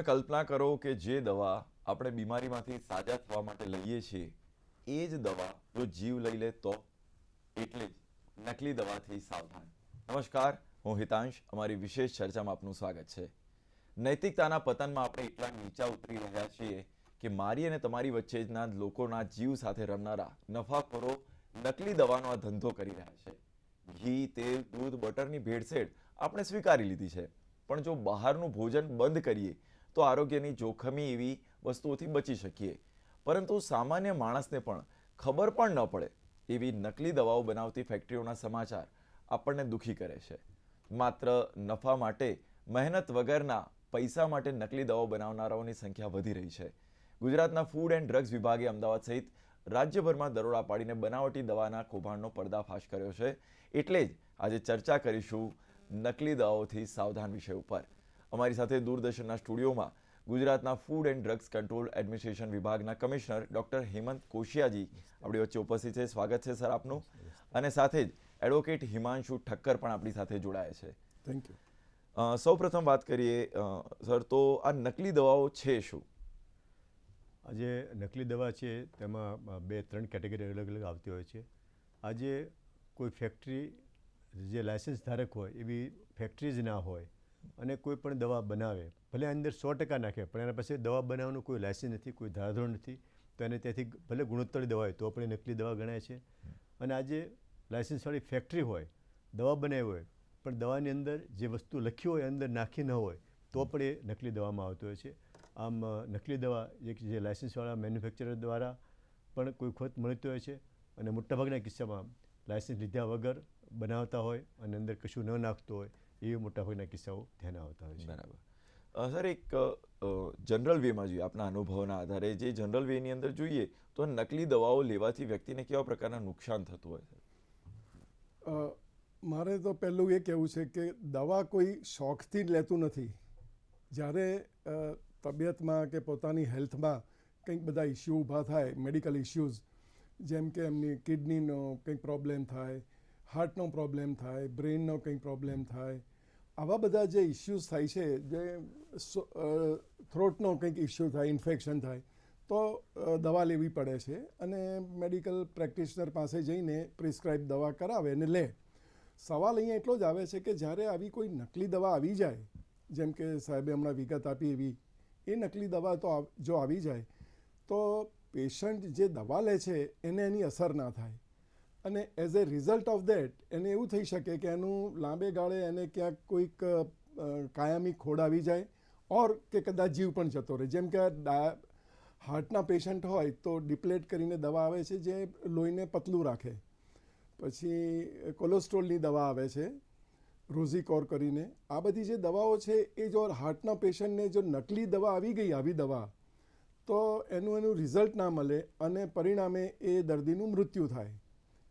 તમે કલ્પના કરો કે જે દવા આપણે બીમારીમાંથી સાજા થવા માટે લઈએ છીએ, એ જ દવા જો જીવ લઈ લે તો? એટલે જ નકલી દવાથી સાવધાન. નમસ્કાર, હું હિતાંશ. અમારી વિશેષ ચર્ચામાં આપનું સ્વાગત છે. નૈતિકતાના પતનમાં આપણે એટલા નીચા ઉતરી રહ્યા છીએ કે મારી અને તમારી વચ્ચેના લોકોના જીવ સાથે રમનારા નફાખોરો નકલી દવાનો આ ધંધો કરી રહ્યા છે. ઘી, તેલ, દૂધ, બટરની ભેળસેળ આપણે સ્વીકારી લીધી છે. પણ જો બહારનું ભોજન બંધ કરીએ તો આરોગ્યની જોખમી એવી વસ્તુઓથી બચી શકીએ. પરંતુ સામાન્ય માણસને પણ ખબર પણ ન પડે એવી નકલી દવાઓ બનાવતી ફેક્ટરીઓના સમાચાર આપણને દુઃખી કરે છે. માત્ર નફા માટે, મહેનત વગરના પૈસા માટે નકલી દવાઓ બનાવનારાઓની સંખ્યા વધી રહી છે. ગુજરાતના ફૂડ એન્ડ ડ્રગ્સ વિભાગે અમદાવાદ સહિત રાજ્યભરમાં દરોડા પાડીને બનાવટી દવાના કૌભાંડનો પર્દાફાશ કર્યો છે. એટલે જ આજે ચર્ચા કરીશું નકલી દવાઓથી સાવધાન વિષય ઉપર. અમારી સાથે દૂરદર્શનના સ્ટુડિયોમાં ગુજરાતના food and drugs control administration વિભાગના કમિશનર ડૉક્ટર હેમંત કોશિયાજી આપણી વચ્ચે ઉપસ્થિત છે. સ્વાગત છે સર આપનું. અને સાથે જ એડવોકેટ હિમાંશુ ઠક્કર પણ આપણી સાથે જોડાયા છે. થેન્ક યુ સૌ પ્રથમ વાત કરીએ સર તો આ નકલી દવાઓ છે શું? આજે નકલી દવા છે તેમાં બે ત્રણ કેટેગરી અલગ અલગ આવતી હોય છે. આજે કોઈ ફેક્ટરી જે લાયસન્સ ધારક હોય એવી ફેક્ટરીઝ ના હોય અને કોઈ પણ દવા બનાવે, ભલે અંદર સો ટકા નાખે, પણ એના પાસે દવા બનાવવાનું કોઈ લાયસન્સ નથી, કોઈ ધારાધોરણ નથી, તો એને ત્યાંથી ભલે ગુણોત્તરી દવા હોય, તો પણ નકલી દવા ગણાય છે. અને આજે લાયસન્સવાળી ફેક્ટરી હોય, દવા બનાવી હોય, પણ દવાની અંદર જે વસ્તુ લખી હોય અંદર નાખી ન હોય, તો પણ એ નકલી દવામાં આવતું હોય છે. આમ નકલી દવા એક જે લાયસન્સવાળા મેન્યુફેક્ચરર દ્વારા પણ કોઈ ખોત મળતી હોય છે અને મોટાભાગના કિસ્સામાં લાયસન્સ લીધા વગર બનાવતા હોય અને અંદર કશું ન નાખતું હોય એવી મોટાભાગના કિસ્સાઓ ધ્યાન આવતા હોય છે. બરાબર. સર એક જનરલ વેમાં જોઈએ આપના અનુભવના આધારે જે જનરલ વેની અંદર જોઈએ તો નકલી દવાઓ લેવાથી વ્યક્તિને કેવા પ્રકારના નુકસાન થતું હોય છે મારે તો પહેલું એ કહેવું છે કે દવા કોઈ શોખથી જ લેતું નથી. જ્યારે તબિયતમાં કે પોતાની હેલ્થમાં કંઈક બધા ઇસ્યુ ઊભા થાય મેડિકલ ઇશ્યુઝ જેમ કે એમની કિડનીનો કંઈક પ્રોબ્લેમ થાય હાર્ટનો પ્રોબ્લેમ થાય બ્રેઇનનો કંઈક પ્રોબ્લેમ થાય આવા બધા જે ઇસ્યુઝ થાય છે, જે થ્રોટનો કંઈક ઇશ્યુ થાય ઇન્ફેક્શન થાય, તો દવા લેવી પડે છે અને મેડિકલ પ્રેક્ટિશનર પાસે જઈને પ્રિસ્ક્રાઇબ દવા કરાવે અને લે. સવાલ અહીંયા એટલો જ આવે છે કે જ્યારે આવી કોઈ નકલી દવા આવી જાય, જેમ કે સાહેબે હમણાં વિગત આપી એવી, એ નકલી દવા તો જો આવી જાય, તો પેશન્ટ જે દવા લે છે, એને એની અસર ના થાય. અને as a result of that એને એવું થઈ શકે કે એનું લાંબે ગાળે એને ક્યાંક કોઈક અ, અ, કાયમી ખોડ આવી જાય ઓર કે કદાચ જીવ પણ જતો રહે. જેમ કે હાર્ટના પેશન્ટ હોય તો ડિપ્લેટ કરીને દવા આવે છે જે લોહીને પતલું રાખે. પછી કોલેસ્ટ્રોલની દવા આવે છે રોઝીકોર કરીને. આ બધી જે દવાઓ છે એ જો હાર્ટના પેશન્ટને જો નકલી દવા આવી ગઈ આવી દવા તો એનું એનું રિઝલ્ટ ના મળે અને પરિણામે એ દર્દીનું મૃત્યુ થાય.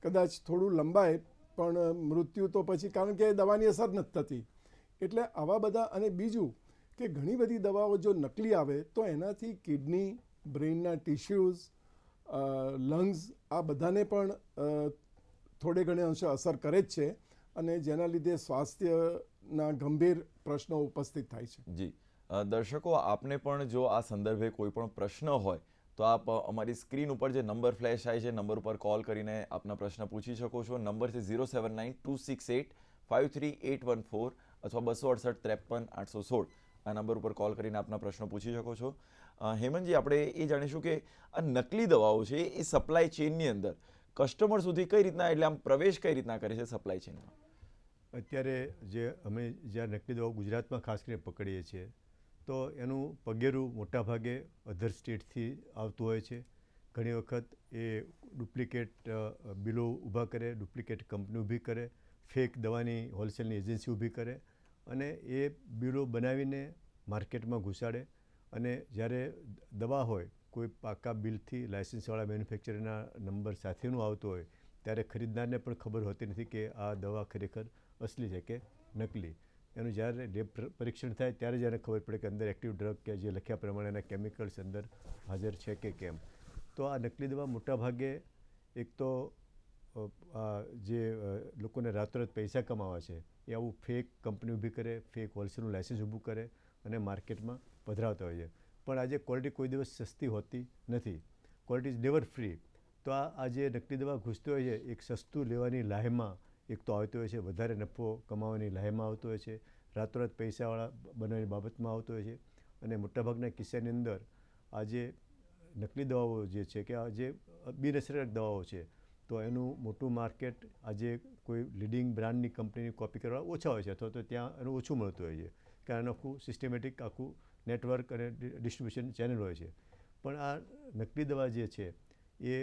કદાચ થોડું લંબાય, પણ મૃત્યુ તો પછી, કારણ કે દવાની અસર નથી થતી. એટલે આવા બધા અને બીજું કે ઘણી બધી દવાઓ જો નકલી આવે, તો એનાથી કિડની, બ્રેઇનના ટિશ્યુઝ લંગ્સ, આ બધાને પણ થોડે ઘણે અંશે અસર કરે જ છે અને જેના લીધે સ્વાસ્થ્યના ગંભીર પ્રશ્નો ઉપસ્થિત થાય છે. જી. દર્શકો, આપને પણ જો આ સંદર્ભે કોઈ પણ પ્રશ્ન હોય તો આપ અમારી સ્ક્રીન ઉપર જે નંબર ફ્લેશ થાય છે, નંબર ઉપર કોલ કરીને આપના પ્રશ્ન પૂછી શકો છો. નંબર છે zero seven nine two six eight five three eight one four અથવા બસો અડસઠ ત્રેપન આઠસો સોળ. આ નંબર ઉપર કોલ કરીને આપના પ્રશ્નો પૂછી શકો છો. હેમંતજી, આપણે એ જાણીશું કે આ નકલી દવાઓ છે, એ સપ્લાય ચેનની અંદર કસ્ટમર સુધી કઈ રીતના, એટલે આમ પ્રવેશ કઈ રીતના કરે છે સપ્લાય ચેનમાં અત્યારે જે અમે જ્યાં નકલી દવાઓ ગુજરાતમાં ખાસ કરીને પકડીએ છીએ તો એનું પગેરું મોટાભાગે અધર સ્ટેટથી આવતું હોય છે. ઘણી વખત એ ડુપ્લિકેટ બિલો ઊભા કરે ડુપ્લિકેટ કંપની ઊભી કરે ફેક દવાની હોલસેલની એજન્સી ઊભી કરે અને એ બિલો બનાવીને માર્કેટમાં ઘુસાડે અને જ્યારે દવા હોય, કોઈ પાકા બિલથી લાયસન્સવાળા મેન્યુફેક્ચરના નંબર સાથેનું આવતું હોય, ત્યારે ખરીદનારને પણ ખબર હોતી નથી કે આ દવા ખરેખર અસલી છે કે નકલી. એનું જ્યારે લેબ પરીક્ષણ થાય ત્યારે જ એને ખબર પડે કે અંદર એક્ટિવ ડ્રગ કે જે લખ્યા પ્રમાણેના કેમિકલ્સ અંદર હાજર છે કે કેમ. તો આ નકલી દવા મોટાભાગે એક તો આ જે લોકોને રાતોરાત પૈસા કમાવા છે, એ આવું ફેક કંપની ઊભી કરે ફેક હોલસેલનું લાયસન્સ ઊભું કરે અને માર્કેટમાં પધરાવતા હોઈએ પણ આજે ક્વોલિટી કોઈ દિવસ સસ્તી હોતી નથી. ક્વોલિટી ઇઝ નેવર ફ્રી તો આ આ જે નકલી દવા ઘૂસતી હોય છે, એક સસ્તું લેવાની લાહેમાં એક તો આવતો હોય છે, વધારે નફો કમાવાની લહેમાં આવતો હોય છે, રાતોરાત પૈસાવાળા બનવાની બાબતમાં આવતો હોય છે અને મોટાભાગના કિસ્સાની અંદર આજે નકલી દવાઓ જે છે કે આ જે બિનઅસરકારક દવાઓ છે, તો એનું મોટું માર્કેટ આજે કોઈ લીડિંગ બ્રાન્ડની કંપનીની કોપી કરવા ઓછા હોય છે અથવા તો ત્યાં એનું ઓછું મળતું હોય છે, કારણ આખું સિસ્ટમેટિક આખું નેટવર્ક અને ડિસ્ટ્રીબ્યુશન ચેનલ હોય છે. પણ આ નકલી દવા જે છે, એ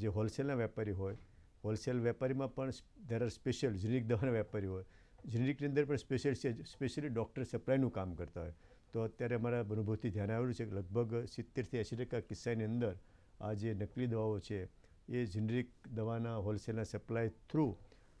જે હોલસેલના વેપારી હોય હોલસેલ વેપારીમાં પણ દેર આર સ્પેશિયલ જેનિક દવાના વેપારી હોય. જેનિકની અંદર પણ સ્પેશિયલ છે સ્પેશિયલી ડૉક્ટર સપ્લાયનું કામ કરતા હોય. તો અત્યારે અમારા અનુભવથી ધ્યાન આવેલું છે કે લગભગ સિત્તેરથી એંસી ટકા કિસ્સાની અંદર આ જે નકલી દવાઓ છે, એ જેનરિક દવાના હોલસેલના સપ્લાય થ્રુ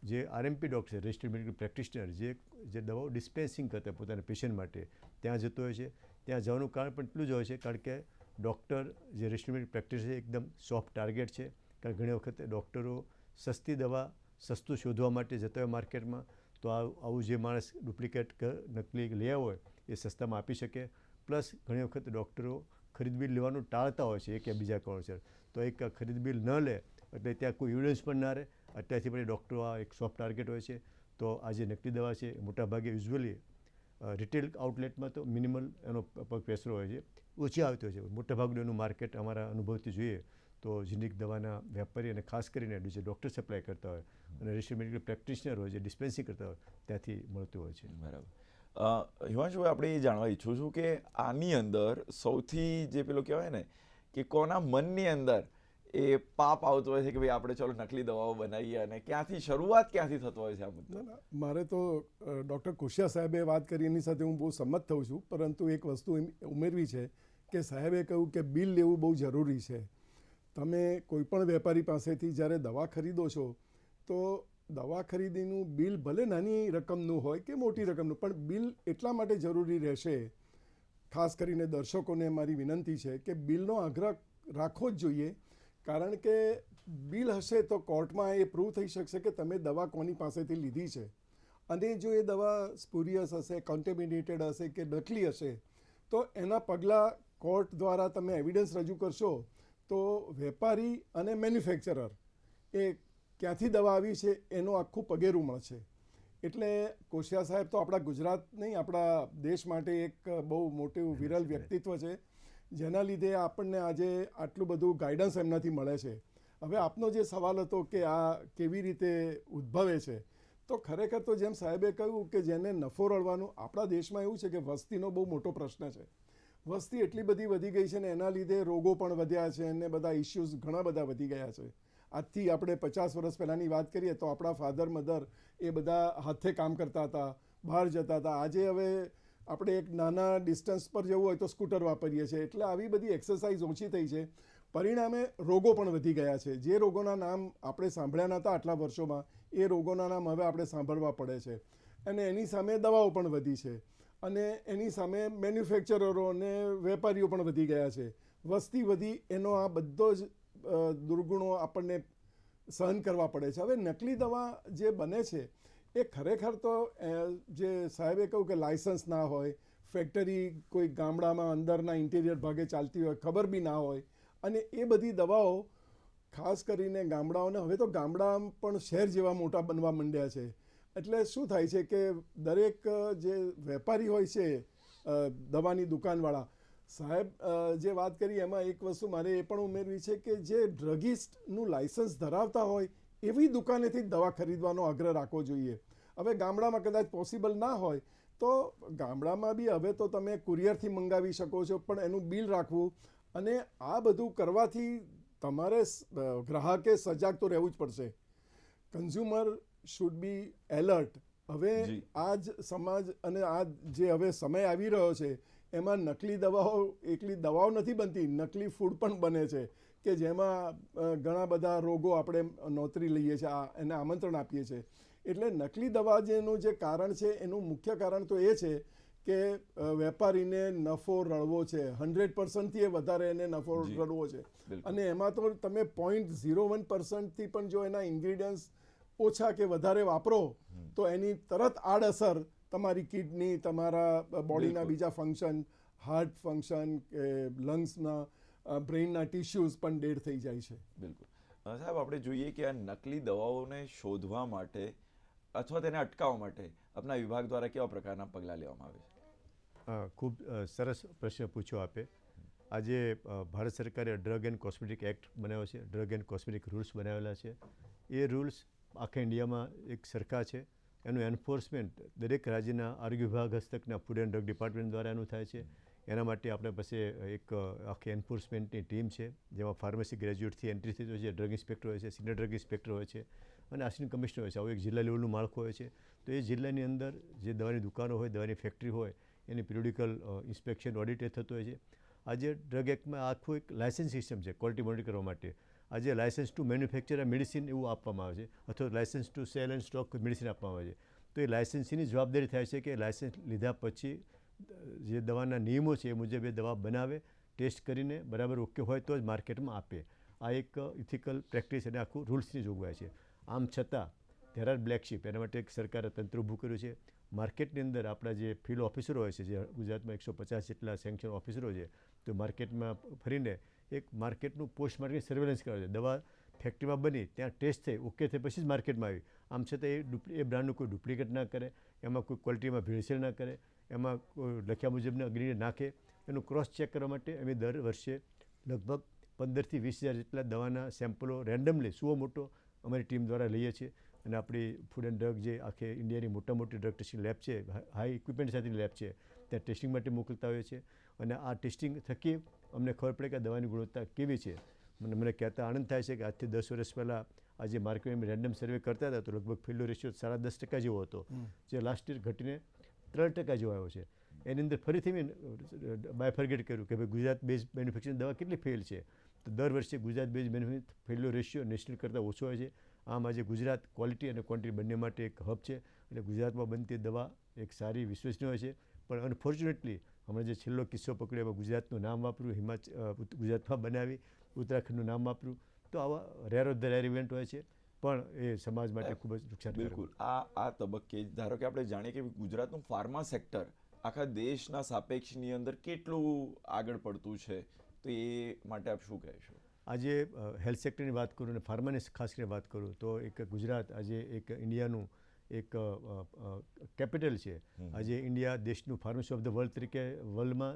જે RMP doctor registered medical practitioner જે જે દવાઓ ડિસ્પેન્સિંગ કરતા પોતાના પેશન્ટ માટે, ત્યાં જતો હોય છે. ત્યાં જવાનું કારણ પણ એટલું જ હોય છે, કારણ કે ડૉક્ટર જે રજિસ્ટર્ડ મેડિકલ પ્રેક્ટિશનર એકદમ સોફ્ટ ટાર્ગેટ છે. કારણ ઘણી વખત ડૉક્ટરો સસ્તી દવા, સસ્તું શોધવા માટે જતા હોય માર્કેટમાં, તો આવું જે માણસ ડુપ્લિકેટ નકલી લેવા હોય, એ સસ્તામાં આપી શકે. પ્લસ ઘણી વખત ડૉક્ટરો ખરીદ બિલ લેવાનું ટાળતા હોય છે, એક યા બીજા કારણસર. તો એક ખરીદ બિલ ન લે, એટલે ત્યાં કોઈ એવિડન્સ પણ ના રહે. અત્યારથી પણ ડૉક્ટરો આ એક સોફ્ટ ટાર્ગેટ હોય છે. તો આ જે નકલી દવા છે મોટાભાગે યુઝ્યુઅલી રિટેલ આઉટલેટમાં તો મિનિમલ એનો પગ પેસરો હોય છે. ઓછી આવતી હોય છે. મોટાભાગનું એનું માર્કેટ અમારા અનુભવથી જોઈએ. તો જીનિક દવાના વેપારી અને ખાસ કરીને જે ડૉક્ટર સપ્લાય કરતા હોય અને રજિસ્ટર્ડ મેડિકલ પ્રેક્ટિશનર હોય જે ડિસ્પેન્સિંગ કરતા હોય ત્યાંથી મળતું હોય છે. બરાબર. અ, હિમાંશુભાઈ આપણે એ જાણવા ઈચ્છું છું કે આની અંદર સૌથી જે પેલો કહેવાય ને કે કોના મનની અંદર એ પાપ આવતો હોય છે કે ભાઈ આપણે ચલો નકલી દવાઓ બનાવીએ અને ક્યાંથી શરૂઆત ક્યાંથી થતો હોય છે આ મુદ્દો? મારે તો ડૉક્ટર કુશિયા સાહેબે વાત કરી એની સાથે હું બહુ સંમત થઉં છું. પરંતુ એક વસ્તુ ઉમેરવી છે કે સાહેબે કહ્યું કે બિલ લેવું બહુ જરૂરી છે. તમે કોઈ પણ વેપારી પાસેથી જ્યારે દવા ખરીદો છો, તો દવા ખરીદીનું બિલ ભલે નાની રકમનું હોય કે મોટી રકમનું, પણ બિલ એટલા માટે જરૂરી રહેશે, ખાસ કરીને દર્શકોને મારી વિનંતી છે કે બિલનો આગ્રહ રાખવો જ જોઈએ, કારણ કે બિલ હશે તો કોર્ટમાં એ પ્રૂવ થઈ શકશે કે તમે દવા કોની પાસેથી લીધી છે. અને જો એ દવા સ્પુરિયસ હશે કોન્ટેમિનેટેડ હશે કે નકલી હશે, તો એના પગલાં કોર્ટ દ્વારા તમે એવિડન્સ રજૂ કરશો તો વેપારી અને મેન્યુફેક્ચરર એ ક્યાંથી દવા આવી છે એનું આખું પગેરું મળશે. એટલે કોશિયા સાહેબ તો આપણા ગુજરાત નહીં આપણા દેશ માટે એક બહુ મોટું વિરલ વ્યક્તિત્વ છે. જેના લીધે આપણને આજે આટલું બધું ગાઈડન્સ એમનાથી મળે છે. હવે આપનો જે સવાલ હતો કે આ કેવી રીતે ઉદ્ભવે છે તો ખરેખર તો જેમ સાહેબે કહ્યું કે જેને નફો રળવાનું આપણા દેશમાં એવું છે કે વસ્તીનો બહુ મોટો પ્રશ્ન છે. વસ્તી એટલી બધી વધી ગઈ છે ને એના લીધે રોગો પણ વધ્યા છે અને બધા ઇશ્યુઝ ઘણા બધા વધી ગયા છે. આજથી આપણે પચાસ વર્ષ પહેલાંની વાત કરીએ તો આપણા ફાધર મધર એ બધા હાથે કામ કરતા હતા, બહાર જતા હતા. આજે હવે આપણે એક નાના ડિસ્ટન્સ પર જવું હોય તો સ્કૂટર વાપરીએ છીએ. એટલે આવી બધી એક્સરસાઇઝ ઓછી થઈ છે. પરિણામે રોગો પણ વધી ગયા છે. જે રોગોના નામ આપણે સાંભળ્યા નહોતા આટલા વર્ષોમાં, એ રોગોના નામ હવે આપણે સાંભળવા પડે છે. અને એની સામે દવાઓ પણ વધી છે. અને એની સામે મેન્યુફેક્ચરરો અને વેપારીઓ પણ વધી ગયા છે. વસ્તી વધી એનો આ બધો જ દુર્ગુણો આપણને સહન કરવા પડે છે. હવે નકલી દવા જે બને છે, એ ખરેખર તો જે સાહેબે કહ્યું કે લાયસન્સ ના હોય, ફેક્ટરી કોઈ ગામડામાં અંદરના ઇન્ટિરિયર ભાગે ચાલતી હોય, ખબર બી ના હોય, અને એ બધી દવાઓ ખાસ કરીને ગામડાઓને, હવે તો ગામડા પણ શહેર જેવા મોટા બનવા માંડ્યા છે. એટલે શું થાય છે કે દરેક જે વેપારી હોય છે દવાની દુકાનવાળા, સાહેબ જે વાત કરી એમાં એક વસ્તુ મારે એ પણ ઉમેરવી છે કે જે ડ્રગિસ્ટનું લાયસન્સ ધરાવતા હોય, એવી દુકાનેથી દવા ખરીદવાનો આગ્રહ રાખવો જોઈએ. હવે ગામડામાં કદાચ પોસિબલ ના હોય, તો ગામડામાં બી હવે તો તમે કુરિયરથી મંગાવી શકો છો, પણ એનું બિલ રાખવું અને આ બધું કરવાથી તમારે ગ્રાહકે સજાગ તો રહેવું જ પડશે. કન્ઝ્યુમર શુડ બી એલર્ટ હવે. આ જ સમાજ અને આ જે હવે સમય આવી રહ્યો છે એમાં નકલી દવાઓ એકલી દવાઓ નથી બનતી નકલી ફૂડ પણ બને છે. કે જેમાં ઘણા બધા રોગો આપણે નોતરી લઈએ છીએ આ એને આમંત્રણ આપીએ છીએ. એટલે નકલી દવા જેનું જે કારણ છે એનું મુખ્ય કારણ તો એ છે કે વેપારીને નફો રળવો છે. હંડ્રેડ પર્સન્ટથી વધારે એને નફો. રળવો છે. અને એમાં તો તમે પોઈન્ટ ઝીરો વન પર્સન્ટથી પણ જો એના ઇન્ગ્રીડિયન્ટ્સ ઓછા કે વધારે વાપરો તો એની તરત આડઅસર તમારી કિડની તમારા બોડીના બીજા ફંક્શન હાર્ટ ફંક્શન કે લંગ્સના બ્રેઇનના ટિશ્યુઝ પણ ડેડ થઈ જાય છે. બિલકુલ. સાહેબ આપણે જોઈએ કે આ નકલી દવાઓને શોધવા માટે અથવા તેને અટકાવવા માટે આપના વિભાગ દ્વારા કેવા પ્રકારના પગલાં લેવામાં આવે છે? ખૂબ સરસ પ્રશ્ન પૂછ્યો આપે. આજે ભારત સરકારે ડ્રગ એન્ડ કોસ્મેટિક એક્ટ બનાવ્યો છે. ડ્રગ એન્ડ કોસ્મેટિક રૂલ્સ બનાવેલા છે. એ રૂલ્સ આખા ઇન્ડિયામાં એક સરખા છે. એનું એન્ફોર્સમેન્ટ દરેક રાજ્યના આરોગ્ય વિભાગ હસ્તકના ફૂડ એન્ડ ડ્રગ ડિપાર્ટમેન્ટ દ્વારા એનું થાય છે. એના માટે આપણે પાસે એક આખી એન્ફોર્સમેન્ટની ટીમ છે, જેમાં ફાર્મસી ગ્રેજ્યુએટથી એન્ટ્રી થઈ હોય છે, ડ્રગ ઇન્સ્પેક્ટર હોય છે, સિનિયર ડ્રગ ઇન્સ્પેક્ટર હોય છે અને આસિસ્ટન્ટ કમિશનર હોય છે. આવું એક જિલ્લા લેવલનું માળખું હોય છે. તો એ જિલ્લાની અંદર જે દવાની દુકાનો હોય, દવાની ફેક્ટરી હોય, એની પિરિયોડિકલ ઇન્સ્પેક્શન ઓડિટ થતું હોય છે. આજે ડ્રગ એક્ટમાં આખું એક લાયસન્સ સિસ્ટમ છે ક્વોલિટી મોનિટર કરવા માટે. આજે લાયસન્સ ટુ મેન્યુફેક્ચર મેડિસિન એવું આપવામાં આવે છે. અથવા licence to sell and stock medicine આપવામાં આવે છે. તો એ લાયસન્સીની જવાબદારી થાય છે કે લાયસન્સ લીધા પછી જે દવાના નિયમો છે એ મુજબ એ દવા બનાવે, ટેસ્ટ કરીને બરાબર ઓકે હોય તો જ માર્કેટમાં આપે. આ એક ઇથિકલ પ્રેક્ટિસ અને આખું રૂલ્સની જોગવાઈ છે. આમ છતાં, ધેર આર બ્લેક એના માટે એક સરકારે તંત્ર ઊભું કર્યું છે. માર્કેટની અંદર આપણા જે ફિલ્ડ ઓફિસરો હોય છે, જે ગુજરાતમાં એકસો પચાસ જેટલા સેન્કશન ઓફિસરો છે, તો માર્કેટમાં ફરીને એક માર્કેટનું પોસ્ટ માર્કેટ સર્વેલન્સ કરે છે. દવા ફેક્ટરીમાં બની, ત્યાં ટેસ્ટ થઈ ઓકે થઈ, પછી જ માર્કેટમાં આવી. આમ છતાં એ એ બ્રાન્ડનું કોઈ ડુપ્લિકેટ ના કરે, એમાં કોઈ ક્વોલિટીમાં ભેળસેળ ના કરે, એમાં કોઈ લખ્યા મુજબને અગ્નિને નાખે. એનું ક્રોસ ચેક કરવા માટે અમે દર વર્ષે લગભગ પંદરથી વીસ હજાર જેટલા દવાના સેમ્પલો રેન્ડમલી સુઓ મોટો અમારી ટીમ દ્વારા લઈએ છીએ. અને આપણી ફૂડ એન્ડ ડ્રગ જે આખે ઇન્ડિયાની મોટા મોટી ડ્રગ ટેસ્ટિંગ લેબ છે હાઈ ઇક્વિપમેન્ટ સાથેની લેબ છે, ત્યાં ટેસ્ટિંગ માટે મોકલતા હોઈએ છીએ. અને આ ટેસ્ટિંગ થકી અમને ખબર પડે કે દવાની ગુણવત્તા કેવી છે. મને મને કહેતા આનંદ થાય છે કે આજથી દસ વર્ષ પહેલાં આજે માર્કેટમાં રેન્ડમ સર્વે કરતા હતા તો લગભગ ફેલ્યો રેશિયો સાડા દસ ટકા જેવો હતો. જે લાસ્ટ યર ઘટીને ત્રણ ટકા જેવો આવ્યો છે. એની અંદર ફરીથી મેં બાયફર્ગેટ કર્યું કે ભાઈ ગુજરાત બેઝ મેન્યુફેક્ચરિંગ દવા કેટલી ફેલ છે? તો દર વર્ષે Gujarat base manufacturing failure ratio national કરતાં ઓછો હોય છે. આમ આજે ગુજરાત ક્વોલિટી અને ક્વોન્ટિટી બંને માટે એક હબ છે. એટલે ગુજરાતમાં બનતી દવા એક સારી વિશ્વસનીય હોય છે. પણ અનફોર્ચ્યુનેટલી હમણાં જે છેલ્લો કિસ્સો પકડ્યો એમાં ગુજરાતનું નામ વાપર્યું હિમાચલ ગુજરાતમાં બનાવી ઉત્તરાખંડનું નામ વાપર્યું. તો આવા rare of the rare event હોય છે પણ એ સમાજ માટે ખૂબ જ નુકસાન બિલકુલ. આ આ તબક્કે જ ધારો કે આપણે જાણીએ કે ગુજરાતનું ફાર્મા સેક્ટર આખા દેશના સાપેક્ષની અંદર કેટલું આગળ પડતું છે તો એ માટે આપ શું કહેશો? આજે હેલ્થ સેક્ટરની વાત કરું અને ફાર્માની ખાસ કરીને વાત કરું તો એક ગુજરાત આજે એક ઇન્ડિયાનું એક કેપિટલ છે. આજે ઇન્ડિયા દેશનું ફાર્મસી ઓફ ધ વર્લ્ડ તરીકે વર્લ્ડમાં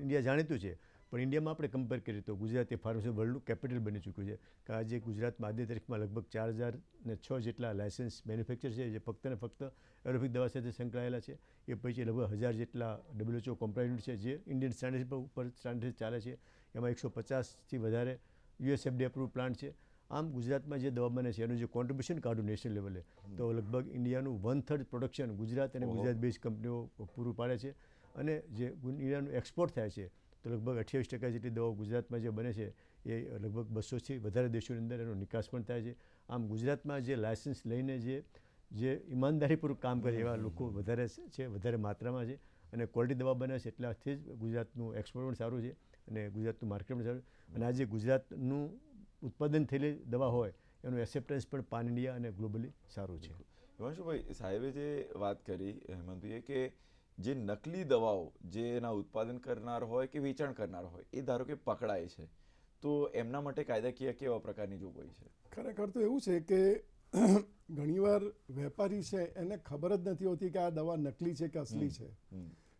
ઇન્ડિયા જાણીતું છે. પણ ઇન્ડિયામાં આપણે કમ્પેર કરીએ તો ગુજરાત એ ફાર્મસી વર્લ્ડનું કેપિટલ બની ચૂક્યું છે. કે આજે ગુજરાતમાં આજની તારીખમાં લગભગ ચાર હજાર ને છ જેટલા લાયસન્સ મેન્યુફેક્ચર છે જે ફક્ત ને ફક્ત એરોફિક દવા સાથે સંકળાયેલા છે. એ પછી લગભગ હજાર જેટલા ડબ્લ્યુએચઓ કોમ્પ્લાયન્ટ છે જે ઇન્ડિયન સ્ટાન્ડર્ડ ઉપર સ્ટાન્ડર્ડ ચાલે છે. એમાં એકસો પચાસથી વધારે યુએસએફડી અપ્રુવ પ્લાન્ટ છે. આમ ગુજરાતમાં જે દવા બને છે એનું જે કોન્ટ્રીબ્યુશન કાઢું નેશનલ લેવલે તો લગભગ ઇન્ડિયાનું વન થર્ડ પ્રોડક્શન ગુજરાત અને ગુજરાત બેઝ કંપનીઓ પૂરું પાડે છે. અને જે ઇન્ડિયાનું એક્સપોર્ટ થાય છે તો લગભગ અઠ્યાવીસ ટકા જેટલી દવાઓ ગુજરાતમાં જે બને છે એ લગભગ બસોથી વધારે દેશોની અંદર એનો નિકાસ પણ થાય છે. આમ ગુજરાતમાં જે લાયસન્સ લઈને જે જે ઈમાનદારીપૂર્વક કામ કરે એવા લોકો વધારે છે વધારે માત્રામાં છે. અને ક્વોલિટી દવા બને છે એટલાથી જ ગુજરાતનું એક્સપોર્ટ પણ સારું છે અને ગુજરાતનું માર્કેટ પણ સારું અને આજે ગુજરાતનું ઉત્પાદન થયેલી દવા હોય એનું એસેપ્ટન્સ પણ પાન ઇન્ડિયા અને ગ્લોબલી સારું છે. હિમાંશુભાઈ સાહેબે જે વાત કરી હેમંતભાઈએ કે જે નકલી દવાઓ જે એના ઉત્પાદન કરનાર હોય કે વેચાણ કરનાર હોય એ ધારો કે પકડાય છે તો એમના માટે કાયદાકીય કેવા પ્રકારની જોગવાઈ છે? ખરેખર તો એવું છે કે ઘણીવાર વેપારી છે એને ખબર જ નથી હોતી કે આ દવા નકલી છે કે અસલી છે.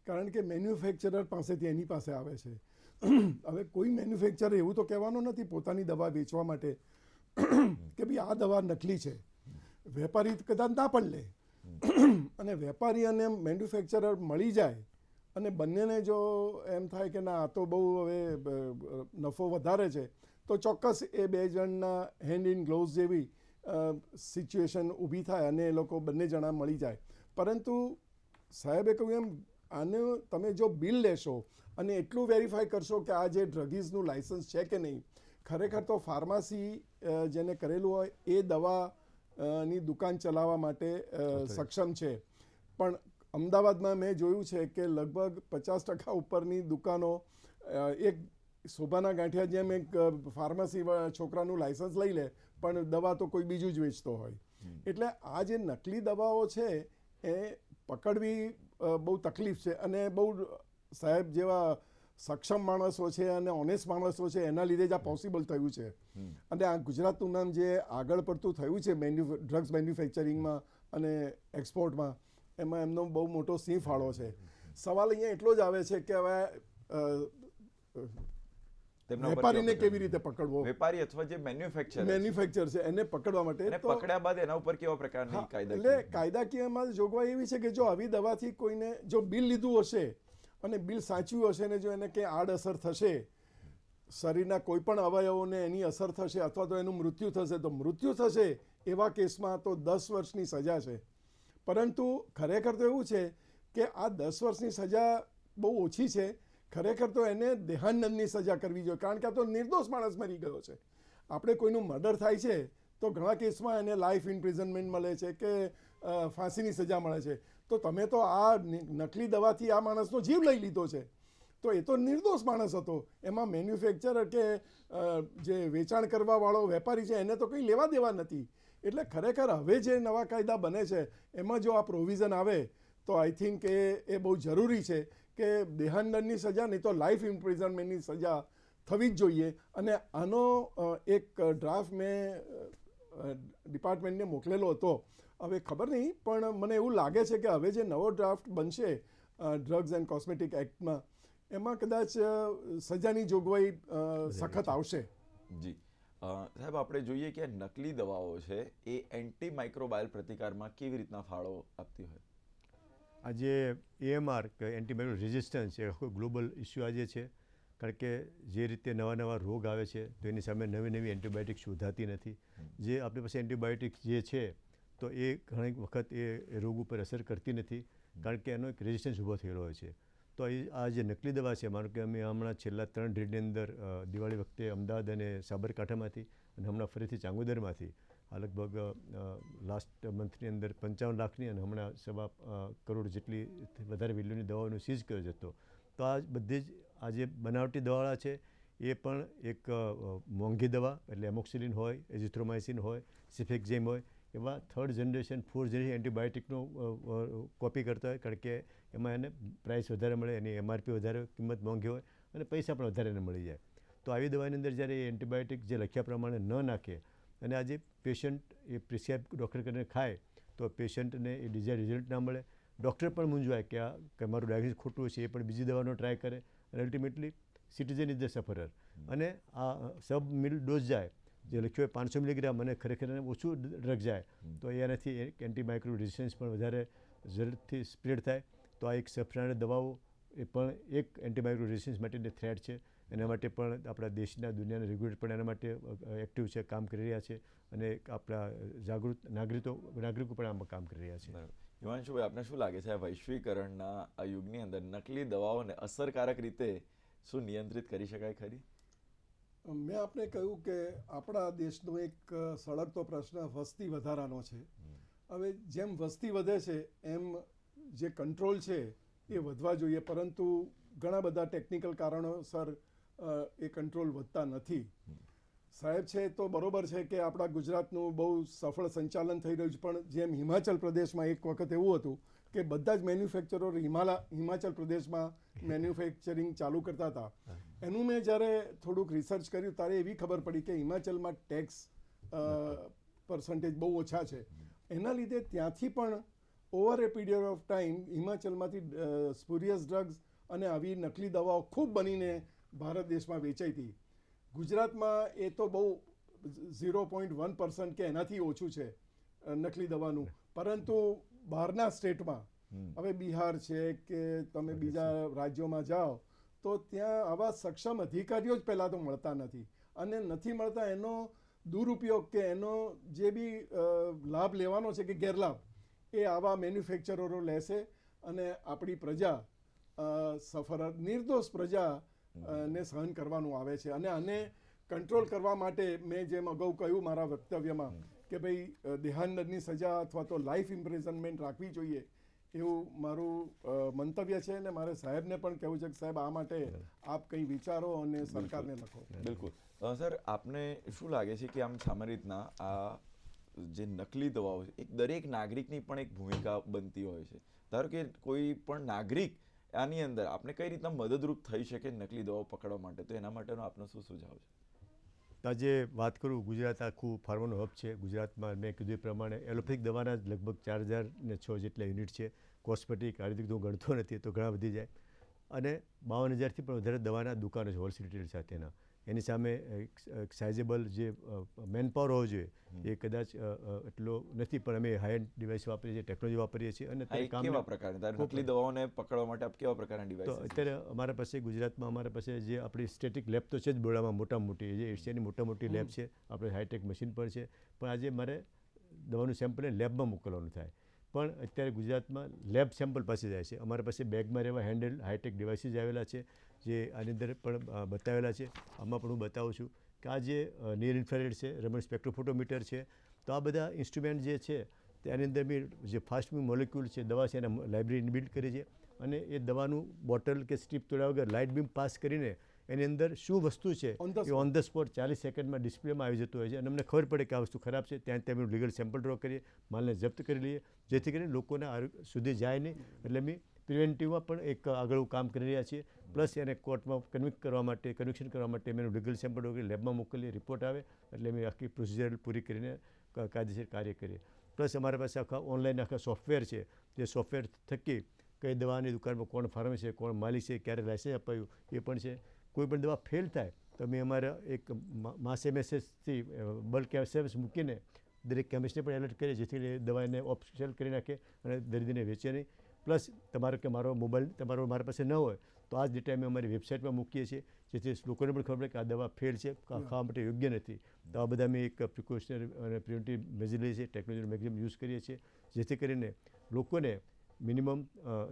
કારણ કે મેન્યુફેક્ચરર પાસેથી એની પાસે આવે છે. હવે કોઈ મેન્યુફેક્ચર એવું તો કહેવાનો નથી, પોતાની દવા વેચવા માટે કે ભાઈ આ દવા નકલી છે. વેપારી કદાચ ના પણ લે. અને વેપારી અને મેન્યુફેક્ચરર મળી જાય અને બંનેને જો એમ થાય કે ના, આ તો બહુ હવે નફો વધારે છે, તો ચોક્કસ એ બે જણના હેન્ડ ઇન ગ્લોવ્સ જેવી સિચ્યુએશન ઊભી થાય અને એ લોકો બંને જણા મળી જાય. પરંતુ સાહેબે કહ્યું એમ આને તમે જો બિલ લેશો અને એટલું વેરીફાઈ કરશો કે આ જે ડ્રગીઝનું લાઇસન્સ છે કે નહીં ખરેખર તો ફાર્માસી જેને કરેલું હોય એ દવા ની દુકાન ચલાવવા માટે સક્ષમ છે. પણ અમદાવાદમાં મેં જોયું છે કે લગભગ પચાસ ટકા ઉપરની દુકાનો એક શોભાના ગાંઠિયા જેમ એક ફાર્મસી છોકરાનું લાઇસન્સ લઈ લે પણ દવા તો કોઈ બીજું જ વેચતો હોય. એટલે આ જે નકલી દવાઓ છે એ પકડવી બહુ તકલીફ છે અને બહુ સાહેબ જેવા સક્ષમ માણસો છે અને ઓનેસ્ટ માણસો છે એના લીધે જ આ પોસિબલ થયું છે. અને આ ગુજરાતનું નામ જે આગળ પડતું થયું છે મેન્યુ ડ્રગ્સ મેન્યુફેક્ચરિંગમાં અને એક્સપોર્ટમાં એમાં એમનો બહુ મોટો સિંહ ફાળો છે. સવાલ અહીંયા એટલો જ આવે છે કે હવે વેપારીને કેવી રીતે પકડવો? વેપારી અથવા જે મેન્યુફેક્ચર મેન્યુફેક્ચર છે. એને પકડવા માટે પકડ્યા બાદ એના ઉપર કેવા પ્રકારની કાયદા એટલે કાયદાકીયમાં જોગવાઈ એવી છે કે જો આવી દવાથી કોઈને જો બિલ લીધું હશે અને બિલ સાચવ્યું હશે ને જો એને કંઈ આડઅસર થશે શરીરના કોઈ પણ અવયવોને એની અસર થશે અથવા તો એનું મૃત્યુ થશે તો મૃત્યુ થશે એવા કેસમાં તો દસ વર્ષની સજા છે. પરંતુ ખરેખર તો એવું છે કે આ દસ વર્ષની સજા બહુ ઓછી છે ખરેખર તો એને દેહાનંદની સજા કરવી જોઈએ. કારણ કે આ તો નિર્દોષ માણસ મરી ગયો છે. આપણે કોઈનું મર્ડર થાય છે, તો ઘણા કેસમાં એને લાઈફ ઇમ્પ્રિઝનમેન્ટ મળે છે કે ફાંસીની સજા મળે છે. તો તમે તો આ નકલી દવાથી આ માણસનો જીવ લઈ લીધો છે. તો એ તો નિર્દોષ માણસ હતો. એમાં મેન્યુફેક્ચરર કે જે વેચાણ કરવાવાળો વેપારી છે, એને તો કંઈ લેવા દેવા નથી. એટલે ખરેખર હવે જે નવા કાયદા બને છે, એમાં જો આ પ્રોવિઝન આવે, તો આઈ થિંક એ એ બહુ જરૂરી છે કે દેહાંદરની સજા નહીં તો લાઈફ ઇમ્પ્રિઝનમેન્ટની સજા થવી જ જોઈએ. અને આનો એક ડ્રાફ્ટ મેં ડિપાર્ટમેન્ટને મોકલેલો હતો. હવે ખબર નહીં પણ મને એવું લાગે છે કે હવે જે નવો ડ્રાફ્ટ બનશે ડ્રગ્સ એન્ડ કોસ્મેટિક એક્ટમાં એમાં કદાચ સજાની જોગવાઈ સખત આવશે. જી. સાહેબ આપણે જોઈએ કે નકલી દવાઓ છે એ એન્ટી માઇક્રોબાયલ પ્રતિકારમાં કેવી રીતના ફાળો આપતી હોય? આજે એએમઆર કે એન્ટીબાયોટિક રેઝિસ્ટન્સ એ આખો ગ્લોબલ ઇસ્યુ આજે છે. કારણ કે જે રીતે નવા નવા રોગ આવે છે, તો એની સામે નવી નવી એન્ટીબાયોટિક શોધાતી નથી. જે આપણી પાસે એન્ટીબાયોટિક જે છે, તો એ ઘણી વખત એ રોગ ઉપર અસર કરતી નથી. કારણ કે એનો એક રેઝિસ્ટન્સ ઊભો થયેલો હોય છે. તો આ જે નકલી દવા છે, માનો કે અમે હમણાં છેલ્લા ત્રણ ડેડની અંદર દિવાળી વખતે અમદાવાદ અને સાબરકાંઠામાંથી અને હમણાં ફરીથી ચાંગોદરમાંથી લગભગ લાસ્ટ મંથની અંદર પંચાવન લાખની અને હમણાં સવા કરોડ જેટલી વધારે વેલ્યુની દવાઓનો સીઝ કર્યો જતો તો. આ બધી જ, આ જે બનાવટી દવાળા છે, એ પણ એક મોંઘી દવા એટલે એમોક્સિલિન હોય એઝિથ્રોમાઇસિન હોય સિફેક્ઝેમ હોય, એવા થર્ડ જનરેશન ફોર્થ જનરેશન એન્ટીબાયોટિકનો કોપી કરતા હોય, કારણ કે એમાં એને પ્રાઇસ વધારે મળે, એની એમઆરપી વધારે કિંમત મોંઘી હોય અને પૈસા પણ વધારે એને મળી જાય. તો આવી દવાની અંદર જ્યારે એ એન્ટીબાયોટિક જે લખ્યા પ્રમાણે ન નાખે અને આજે પેશન્ટ એ પ્રિસ્ક્રાઇબ ડૉક્ટર કરીને ખાય તો પેશન્ટને એ ડિઝાયર રિઝલ્ટ ના મળે. ડૉક્ટર પણ મૂંઝવાય કે આ કે મારું ડાયગ્નોસ ખોટું છે એ પણ બીજી દવાનો ટ્રાય કરે. અને ultimately citizen is the sufferer અને આ સબ મિલ ડોઝ જાય જે લખ્યું હોય પાંચસો મિલીગ્રામ અને ખરેખર ઓછું ડ્રગ જાય તો એનાથી એન્ટીમાઇક્રો રેઝિસ્ટન્સ પણ વધારે ઝડપથી સ્પ્રેડ થાય. તો આ એક સફરાણ દવાઓ એ પણ એક એન્ટીમાઇક્રો રેઝિસ્ટન્સ માટેની થ્રેટ છે. એના માટે પણ આપણા દેશના દુનિયાના રેગ્યુલેટર પણ એના માટે એક્ટિવ છે કામ કરી રહ્યા છે અને આપણા જાગૃત નાગરિકો નાગરિકો પણ આમાં કામ કરી રહ્યા છે. હિમાંશુભાઈ આપને શું લાગે છે આ વૈશ્વિકરણના આ યુગની અંદર નકલી દવાઓને અસરકારક રીતે શું નિયંત્રિત કરી શકાય ખરી? મેં આપને કહ્યું કે આપણા દેશનો એક સળગતો પ્રશ્ન વસ્તી વધારાનો છે. હવે જેમ વસ્તી વધે છે એમ જે કંટ્રોલ છે એ વધવા જોઈએ. પરંતુ ઘણા બધા ટેકનિકલ કારણોસર એ કંટ્રોલ વધતા નથી. સાહેબ છે તો બરોબર છે કે આપણા ગુજરાતનું બહુ સફળ સંચાલન થઈ રહ્યું છે, પણ જેમ હિમાચલ પ્રદેશમાં એક વખત એવું હતું કે બધા જ મેન્યુફેક્ચરો હિમાલા, હિમાચલ પ્રદેશમાં મેન્યુફેક્ચરિંગ ચાલુ કરતા હતા. એનું મેં જ્યારે થોડુંક રિસર્ચ કર્યું, ત્યારે એવી ખબર પડી કે હિમાચલમાં ટેક્સ પર્સન્ટેજ બહુ ઓછા છે. એના લીધે ત્યાંથી પણ over a period of time હિમાચલમાંથી spurious drugs અને આવી નકલી દવાઓ ખૂબ બનીને ભારત દેશમાં વેચાઈ હતી. ગુજરાતમાં એ તો બહુ ઝીરો પોઈન્ટ વન પર્સન્ટ કે એનાથી ઓછું છે નકલી દવાનું. પરંતુ બહારના સ્ટેટમાં હવે બિહાર છે કે તમે બીજા રાજ્યોમાં જાઓ તો ત્યાં આવા સક્ષમ અધિકારીઓ જ પહેલાં તો મળતા નથી. અને નથી મળતા એનો દુરુપયોગ કે એનો જે બી લાભ લેવાનો છે કે ગેરલાભ એ આવા મેન્યુફેક્ચરરો લેશે અને આપણી પ્રજા સફર નિર્દોષ પ્રજા ને સહન કરવાનું આવે છે. અને આને કંટ્રોલ કરવા માટે મેં જેમ અગાઉ કહ્યું મારા વક્તવ્યમાં કે ભાઈ દેહાંતની સજા અથવા તો લાઈફ ઇમ્પ્રેઝનમેન્ટ રાખવી જોઈએ એવું મારું મંતવ્ય છે અને મારે સાહેબને પણ કહેવું છે કે સાહેબ આ માટે આપ કંઈ વિચારો અને સરકારને લખો. બિલકુલ. સર આપને શું લાગે છે કે આમ સામાન્ય રીતના આ જે નકલી દવાઓ છે એક દરેક નાગરિકની પણ એક ભૂમિકા બનતી હોય છે? ધારો કે કોઈ પણ નાગરિક આની અંદર આપણે કઈ રીતના મદદરૂપ થઈ શકે નકલી દવાઓ પકડવા માટે? તો એના માટેનો આપનો શું સુઝાવ છે? આજે વાત કરું, ગુજરાત આખું ફાર્માનું હબ છે. ગુજરાતમાં મેં કીધું એ પ્રમાણે એલોપેથિક દવાના જ લગભગ ચાર હજાર ને છ જેટલા યુનિટ છે. કોસ્મેટિક, આયુર્વેદિક તો ગણતો નથી તો ઘણા વધી જાય. અને બાવન હજારથી પણ વધારે દવાના દુકાનો છે હોલસેલ રિટેલ સાથેના. એની સામે સાઇઝેબલ જે મેન પાવર હોવો જોઈએ એ કદાચ એટલો નથી પણ અમે હાઈ એન્ડ ડિવાઇસ વાપરીએ છીએ ટેકનોલોજી વાપરીએ છીએ અને કેવા પ્રકારની? નકલી દવાઓને પકડવા માટે આપ કેવા પ્રકારના તો અત્યારે અમારા પાસે ગુજરાતમાં અમારા પાસે જે આપણી સ્ટેટિક લેબ તો છે જ બોડામાં મોટા મોટી જે એશિયાની મોટા મોટી લેબ છે આપણે હાઈટેક મશીન પણ છે પણ આજે મારે દવાનું સેમ્પલ લેબમાં મોકલવાનું થાય. પણ અત્યારે ગુજરાતમાં લેબ સેમ્પલ પાસે જાય છે. અમારા પાસે બેગમાં રહેવા હેન્ડલ હાઈટેક ડિવાઇસીસ આવેલા છે. જે આની અંદર પણ બતાવેલા છે. આમાં પણ હું બતાવું છું કે આ જે નિયર ઇન્ફ્રારેડ છે રમણ સ્પેક્ટ્રોફોટોમીટર છે તો આ બધા ઇન્સ્ટ્રુમેન્ટ જે છે તેની અંદર બી જે ફાસ્ટ મોલેક્યુલ મોલિક્યુલ છે દવા છે એને લાઇબ્રેરી ઇનબિલ્ડ કરી છે. અને એ દવાનું બોટલ કે સ્ટ્રીપ તોડ્યા વગર લાઇટ બીમ પાસ કરીને એની અંદર શું વસ્તુ છે એ ઓન ધ સ્પોટ ચાલીસ સેકન્ડમાં ડિસ્પ્લેમાં આવી જતું હોય છે. અને અમને ખબર પડે કે આ વસ્તુ ખરાબ છે ત્યાં ત્યાં લીગલ સેમ્પલ ડ્રો કરીએ માલને જપ્ત કરી લઈએ જેથી કરીને લોકોના આરોગ્ય સુધી જાય નહીં. એટલે અમે પ્રિવેન્ટિવમાં પણ એક આગળ કામ કરી રહ્યા છીએ. પ્લસ એને કોર્ટમાં કન્વિક કરવા માટે કન્વિક્શન કરવા માટે અમે લીગલ સેમ્પલ વગેરે લેબમાં મોકલીએ રિપોર્ટ આવે, એટલે અમે આખી પ્રોસિજર પૂરી કરીને કાયદેસર કાર્ય કરીએ. પ્લસ અમારા પાસે આખા ઓનલાઈન આખા સોફ્ટવેર છે. જે સોફ્ટવેર થકી કઈ દવાની દુકાનમાં કોણ ફાર્મસી છે, કોણ માલિક છે, ક્યારે લાયસન્સ અપાયું, એ પણ છે. કોઈ પણ દવા ફેલ થાય, તો અમે અમારા એક માસ એમએસએસથી બલ્ક એસએમએસ મૂકીને દરેક કેમિસ્ટને પણ એલર્ટ કરીએ, જેથી દવાને ઓફિશિયલ કરી નાખે અને દર્દીને વેચે નહીં. પ્લસ તમારો કે મારો મોબાઈલ તમારો મારા પાસે ન હોય તો આ જ ડેટા અમે અમારી વેબસાઇટમાં મૂકીએ છીએ જેથી લોકોને પણ ખબર પડે કે આ દવા ફેલ છે ખાવા માટે યોગ્ય નથી. તો આ બધા અમે એક પ્રિકોશનરી અને પ્રિવેન્ટિવ મેજર લઈએ છીએ ટેકનોલોજીનો મેક્સિમમ યુઝ કરીએ છીએ જેથી કરીને લોકોને મિનિમમ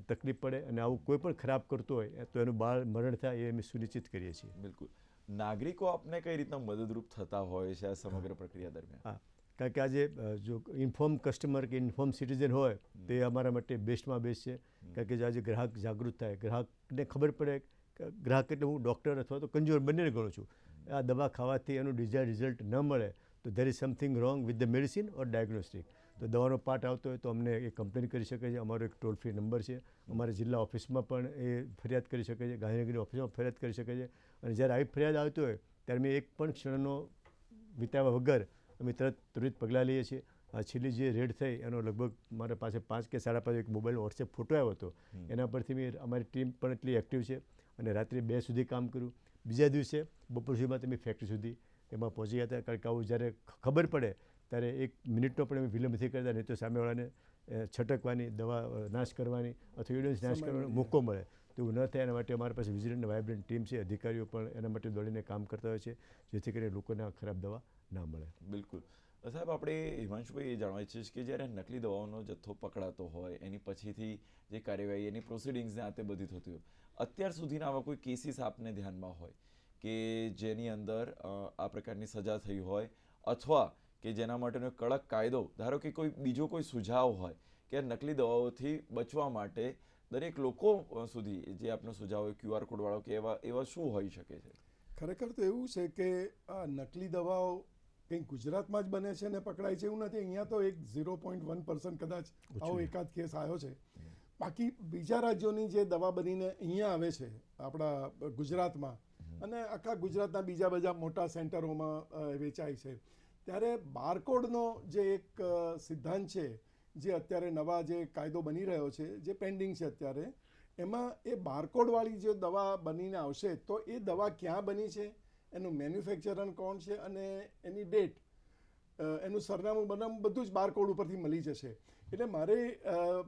તકલીફ પડે અને આવું કોઈ પણ ખરાબ કરતો હોય તો એનું બાળ મરણ થાય એ અમે સુનિશ્ચિત કરીએ છીએ. બિલકુલ. નાગરિકો આપને કઈ રીતના મદદરૂપ થતા હોય છે આ સમગ્ર પ્રક્રિયા દરમિયાન? હા. કારણ કે આજે જો ઇન્ફોર્મ કસ્ટમર કે ઇન્ફોર્મ સિટીઝન હોય તે અમારા માટે બેસ્ટમાં બેસ્ટ છે. કારણ કે જો આજે ગ્રાહક જાગૃત થાય ગ્રાહકને ખબર પડે ગ્રાહક એટલે હું ડૉક્ટર અથવા તો કંજ્યુમર બંનેને ગણું છું. આ દવા ખાવાથી એનું ડિઝાયર રિઝલ્ટ ન મળે તો there is something wrong with the medicine or diagnostic તો દવાનો પાર્ટ આવતો હોય તો અમને એ કમ્પ્લેન કરી શકે છે. અમારો એક ટોલ ફ્રી નંબર છે. અમારા જિલ્લા ઓફિસમાં પણ એ ફરિયાદ કરી શકે છે. ગાંધીનગરની ઓફિસમાં ફરિયાદ કરી શકે છે. અને જ્યારે આવી ફરિયાદ આવતી હોય ત્યારે મેં એક પણ ક્ષણનો વિતાવ્યા વગર અમે તરત ત્વરિત પગલાં લઈએ છીએ. આ છેલ્લી જે રેડ થઈ એનો લગભગ મારા પાસે પાંચ કે સાડા પાંચ એક મોબાઈલ વોટ્સએપ ફોટો આવ્યો હતો. એના પરથી મેં અમારી ટીમ પણ એટલી એક્ટિવ છે અને રાત્રે બે સુધી કામ કર્યું. બીજા દિવસે બપોર સુધીમાં તમે ફેક્ટરી સુધી એમાં પહોંચી ગયા હતા. કારણ કે આવું જ્યારે ખબર પડે ત્યારે એક મિનિટનો પણ અમે વિલંબ નથી કરતા નહીં તો સામેવાળાને છટકવાની દવા નાશ કરવાની અથવા એવિડન્સ નાશ કરવાનો મોકો મળે. તો એવું ન થાય. એના માટે અમારી પાસે વિજિલન્ટ વાઇબ્રન્ટ ટીમ છે. અધિકારીઓ પણ એના માટે દોડીને કામ કરતા હોય છે. જેથી કરીને લોકોને આ ખરાબ દવા ના મળે. બિલકુલ. સાહેબ આપણે હિમાંશુભાઈ એ જાણવા ઈચ્છીએ છીએ કે જ્યારે નકલી દવાઓનો જથ્થો પકડાતો હોય એની પછીથી જે કાર્યવાહી એની પ્રોસિડિંગ્સને આ તે બધી થતી હોય અત્યાર સુધીના આવા કોઈ કેસીસ આપને ધ્યાનમાં હોય કે જેની અંદર આ પ્રકારની સજા થઈ હોય અથવા કે જેના માટેનો કડક કાયદો ધારો કે કોઈ બીજો કોઈ સુઝાવ હોય કે નકલી દવાઓથી બચવા માટે દરેક લોકો સુધી જે આપનો સુઝાવ હોય ક્યુઆર કોડવાળો કે એવા એવા શું હોઈ શકે છે? ખરેખર તો એવું છે કે આ નકલી દવાઓ કંઈક ગુજરાતમાં જ બને છે ને પકડાય છે એવું નથી. અહીંયા તો એક ઝીરો પોઈન્ટ વન પર્સન્ટ કદાચ આવો એકાદ કેસ આવ્યો છે. બાકી બીજા રાજ્યોની જે દવા બનીને અહીંયા આવે છે આપણા ગુજરાતમાં અને આખા ગુજરાતના બીજા બધા મોટા સેન્ટરોમાં વેચાય છે. ત્યારે બારકોડનો જે એક સિદ્ધાંત છે જે અત્યારે નવા જે કાયદો બની રહ્યો છે જે પેન્ડિંગ છે અત્યારે એમાં એ બારકોડવાળી જે દવા બનીને આવશે તો એ દવા ક્યાં બની છે? એનું મેન્યુફેક્ચરર કોણ છે અને એની ડેટ એનું સરનામું બનામ બધું જ બારકોડ ઉપરથી મળી જશે એટલે મારે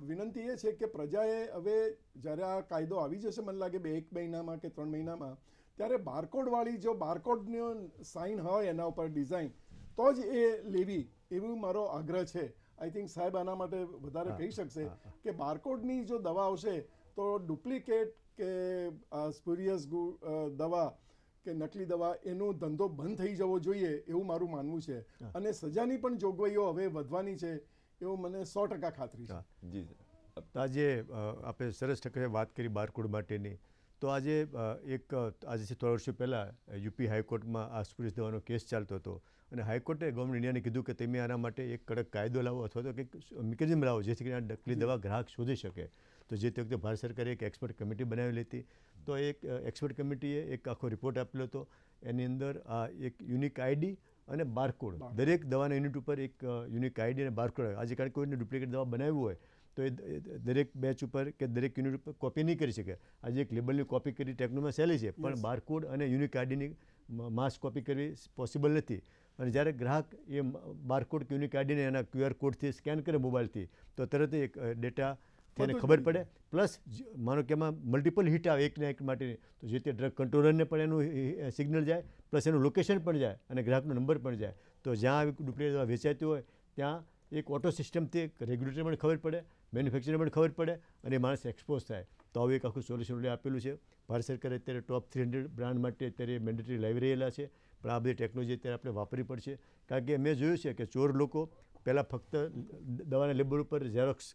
વિનંતી એ છે કે પ્રજાએ હવે જ્યારે આ કાયદો આવી જશે મને લાગે બે એક મહિનામાં કે ત્રણ મહિનામાં ત્યારે બારકોડવાળી જો બારકોડનો સાઇન હોય એના ઉપર ડિઝાઇન તો જ એ લેવી એવું મારો આગ્રહ છે આઈ થિંક સાહેબ આના માટે વધારે કહી શકશે. કે બારકોડની જો દવા આવશે તો ડુપ્લિકેટ કે સ્પુરિયસ દવા કે નકલી દવા એનો ધંધો બંધ થઈ જવો જોઈએ એવું મારું માનવું છે. અને સજાની પણ જોગવાઈઓ હવે વધવાની છે એવું મને સો ટકા ખાતરી છે. જી આજે આપણે સરસ ટકે વાત કરી બારકોડ માટેની. તો આજે એક અ, આજે છે થોડા વર્ષો પહેલાં યુપી હાઈકોર્ટમાં આ સ્પુરિશ દવાનો કેસ ચાલતો હતો. અને હાઈકોર્ટે ગવર્મેન્ટ ઇન્ડિયાને કીધું કે તમે આના માટે એક કડક કાયદો લાવો અથવા તો કંઈક મિકેનિઝમ લાવો જેથી કરીને આ નકલી દવા ગ્રાહક શોધી શકે. તો જે તે વખતે ભારત સરકારે એક એક્સપર્ટ કમિટી બનાવેલી હતી તો એક એક્સપર્ટ કમિટીએ એક આખો રિપોર્ટ આપેલો હતો. એની અંદર આ એક યુનિક આઈડી અને બારકોડ દરેક દવાના યુનિટ ઉપર એક યુનિક આઈડી અને બારકોડ આજે કારણ કોઈને ડુપ્લિકેટ દવા બનાવવી હોય તો એ એ દરેક બેચ ઉપર કે દરેક યુનિટ ઉપર કોપી નહીં કરી શકે. આજે એક લેબલની કોપી કરી ટેકનોમાં સહેલી છે પણ બારકોડ અને યુનિક આઈડીની માસ કોપી કરવી પોસિબલ નથી. અને જ્યારે ગ્રાહક એ બારકોડ કે યુનિક આઈડીને એના ક્યુઆર કોડથી સ્કેન કરે મોબાઈલથી તો તરત એક ડેટા તેને ખબર પડે? પ્લસ માનો કે એમાં મલ્ટિપલ હિટ આવે એકને એક માટેની તો જે તે ડ્રગ કંટ્રોલરને પણ એનું સિગ્નલ જાય પ્લસ એનું લોકેશન પણ જાય અને ગ્રાહકનો નંબર પણ જાય. તો જ્યાં આવી ડુપ્લિકેટ દવા વેચાતી હોય ત્યાં એક ઓટો સિસ્ટમથી રેગ્યુલેટર પણ ખબર પડે મેન્યુફેક્ચરને પણ ખબર પડે અને માણસ એક્સપોઝ થાય. તો આવું એક આખું સોલ્યુશન આપેલું છે. ભારત સરકારે અત્યારે ટોપ થ્રી હંડ્રેડ બ્રાન્ડ માટે અત્યારે મેન્ડેટરી લાવી રહેલા છે. પણ આ બધી ટેકનોલોજી અત્યારે આપણે વાપરવી પડશે. કારણ કે મેં જોયું છે કે ચોર લોકો પહેલાં ફક્ત દવાના લેબલ ઉપર ઝેરોક્સ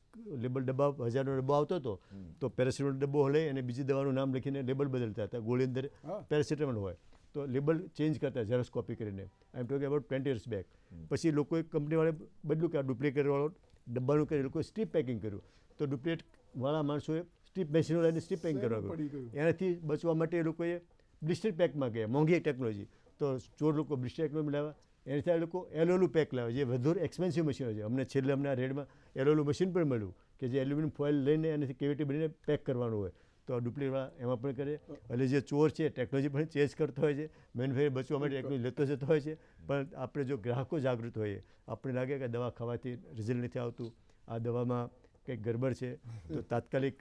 લેબલ ડબ્બા હજારનો ડબ્બો આવતો હતો તો પેરાસિટામોલ ડબ્બો લઈ અને બીજી દવાનું નામ લખીને લેબલ બદલતા હતા. ગોળી અંદર. પેરાસિટામોલ હોય. તો લેબલ ચેન્જ કરતા ઝેરોક્સ કોપી કરીને. I am talking about twenty years back પછી લોકોએ કંપનીવાળે બદલું કે આ ડુપ્લિકેટવાળો ડબ્બાનું કરી લોકોએ સ્ટ્રીપ પેકિંગ કર્યું. તો ડુપ્લિકેટવાળા માણસોએ સ્ટ્રીપ મશીનો લઈને સ્ટ્રીપ પેકિંગ કરવા કર્યું. એનાથી બચવા માટે એ લોકોએ બ્લિસ્ટર પેકમાં ગયા. મોંઘી ટેકનોલોજી તો ચોર લોકો બ્લિસ્ટર ટેકનોલોજી લાવ્યા. એનાથી આ લોકો એલોલું પેક લાવે જે વધુ એક્સપેન્સિવ મશીનો છે. અમને છેલ્લે અમને આ રેડમાં એલોલું મશીન પણ મળ્યું કે જે એલ્યુમિનિયમ ફોઇલ લઈને એનાથી કેવિટી બનીને પેક કરવાનું હોય. તો આ ડુપ્લિકેટવાળા એમાં પણ કરે. એટલે જે ચોર છે ટેકનોલોજી પણ ચેન્જ કરતો હોય છે. મેન્યુફેક્ચર બચવા માટે ટેકનોલોજી લેતો જતો હોય છે. પણ આપણે જો ગ્રાહકો જાગૃત હોઈએ આપણે લાગે કે દવા ખાવાથી રિઝલ્ટ નથી આવતું. આ દવામાં કંઈક ગરબડ છે. તો તાત્કાલિક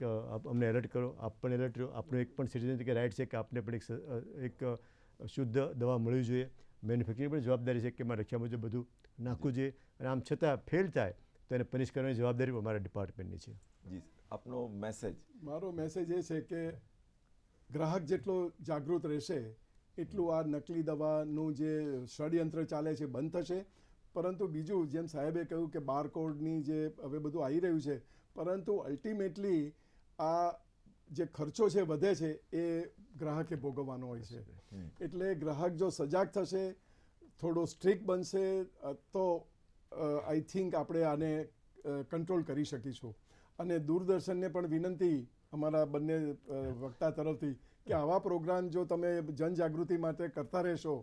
અમને એલર્ટ કરો. આપ એલર્ટ રહ્યો. આપણો એક પણ સિટીઝન તરીકે રાઇટ છે કે આપને પણ એક શુદ્ધ દવા મળવી જોઈએ. મેન્યુફેક્ચરિંગ પણ જવાબદારી છે કે મારે રખ્યા મુજબ બધું નાખવું જોઈએ અને આમ છતાં ફેલ થાય તો એને પનિશ કરવાની જવાબદારી પણ મારા ડિપાર્ટમેન્ટની છે. જી આપનો મેસેજ મારો મેસેજ એ છે કે ગ્રાહક જેટલો જાગૃત રહેશે એટલું આ નકલી દવાનું જે ષડયંત્ર ચાલે છે બંધ થશે. પરંતુ બીજું જેમ સાહેબે કહ્યું કે બારકોડની જે હવે બધું આવી રહ્યું છે પરંતુ અલ્ટિમેટલી આ જે ખર્ચો છે વધે છે એ ગ્રાહકે ભોગવવાનો હોય છે. એટલે ગ્રાહક જો સજાગ થશે થોડો સ્ટ્રિક બનશે તો આઈ થિંક આપણે આને કંટ્રોલ કરી શકીશું. અને દૂરદર્શનને પણ વિનંતી અમારા બંને વક્તા તરફથી કે આવા પ્રોગ્રામ જો તમે જનજાગૃતિ માટે કરતા રહેશો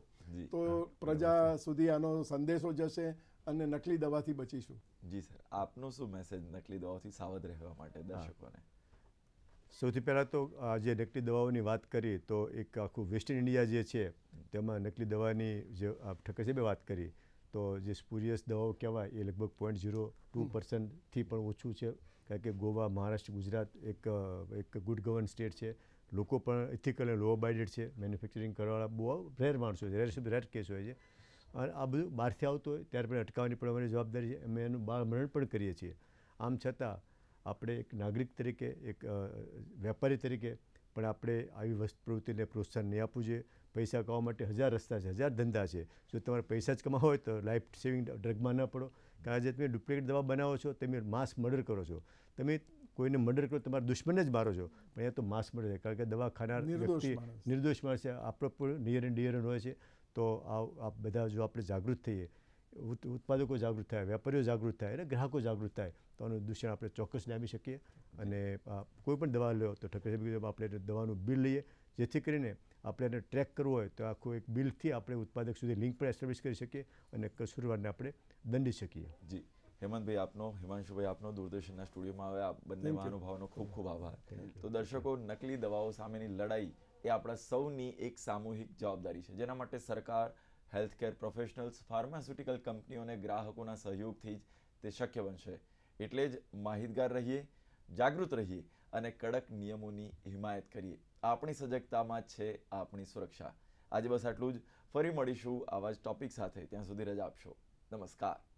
તો પ્રજા સુધી આનો સંદેશો જશે અને નકલી દવાથી બચીશું. જી સર. આપનો શું મેસેજ નકલી દવાથી સાવધ રહેવા માટે દર્શકોને? સૌથી પહેલાં તો આ જે નકલી દવાઓની વાત કરી તો એક આખું વેસ્ટર્ન ઇન્ડિયા જે છે તેમાં નકલી દવાની જે આ ઠક્કર સાહેબે વાત કરી તો જે સ્પુરિયસ દવાઓ કહેવાય એ લગભગ પોઈન્ટ ઝીરો ટુ પર્સન્ટથી પણ ઓછું છે. કારણ કે ગોવા મહારાષ્ટ્ર ગુજરાત એક એક ગુડ ગવર્ન સ્ટેટ છે. લોકો પણ ઇથિકલ અને લો અબાઇડેડ છે. મેન્યુફેક્ચરિંગ કરવાવાળા બહુ રેર માણસો છે. રેર રેર કેસ હોય છે. અને આ બધું બહારથી આવતું હોય ત્યારે પણ અટકાવવાની પણ અમારી જવાબદારી છે. અમે એનું બાળ મરણ પણ કરીએ છીએ. આમ છતાં આપણે એક નાગરિક તરીકે એક વેપારી તરીકે પણ આપણે આવી વસ્તુ પ્રવૃત્તિને પ્રોત્સાહન નહીં આપવું જોઈએ. પૈસા કમાવા માટે હજાર રસ્તા છે હજાર ધંધા છે. જો તમારે પૈસા જ કમાવા હોય તો લાઈફ સેવિંગ ડ્રગમાં ન પડો. કારણ કે આજે તમે ડુપ્લિકેટ દવા બનાવો છો તમે માસ મર્ડર કરો છો. તમે કોઈને મર્ડર કરો તમારા દુશ્મનને જ મારો છો. પણ એ તો માસ મર્ડર છે. કારણ કે દવા ખાનાર વ્યક્તિ નિર્દોષ માણસ. છે. આપણો પણ નિયર એન્ડ ડિયર હોય છે. તો આ બધા જો આપણે જાગૃત થઈએ ઉત્પાદકો જાગૃત થાય વેપારીઓ જાગૃત થાય અને ગ્રાહકો જાગૃત થાય. તો આનું દૂષણ આપણે ચોક્કસ ડામી શકીએ અને કોઈ પણ દવા લો તો એમ આપણે દવાનું બિલ લઈએ જેથી કરીને આપણે એને ટ્રેક કરવું હોય તો આખું એક બિલથી આપણે ઉત્પાદક સુધી લિંક પણ એસ્ટાબ્લિશ કરી શકીએ અને કસૂરવારને આપણે દંડી શકીએ. જી. હેમંતભાઈ આપનો હિમાંશુભાઈ આપનો દૂરદર્શનના સ્ટુડિયોમાં આવે આ બંને you. ખૂબ ખૂબ આભાર. તો દર્શકો નકલી દવાઓ સામેની લડાઈ એ આપણા સૌની એક સામૂહિક જવાબદારી છે. જેના માટે સરકાર હેલ્થકેર પ્રોફેશનલ્સ ફાર્માસ્યુટિકલ કંપનીઓને ગ્રાહકોના સહયોગથી જ તે શક્ય બનશે. એટલે જ માહિતગાર રહીએ, જાગૃત રહીએ અને કડક નિયમોની હિમાયત કરીએ. આપણી સજગતામાં છે આપણી સુરક્ષા. આજે બસ આટલું જ. ફરી મળીશું આવા જ ટોપિક સાથે. ત્યાં સુધી રજા આપશો. નમસ્કાર.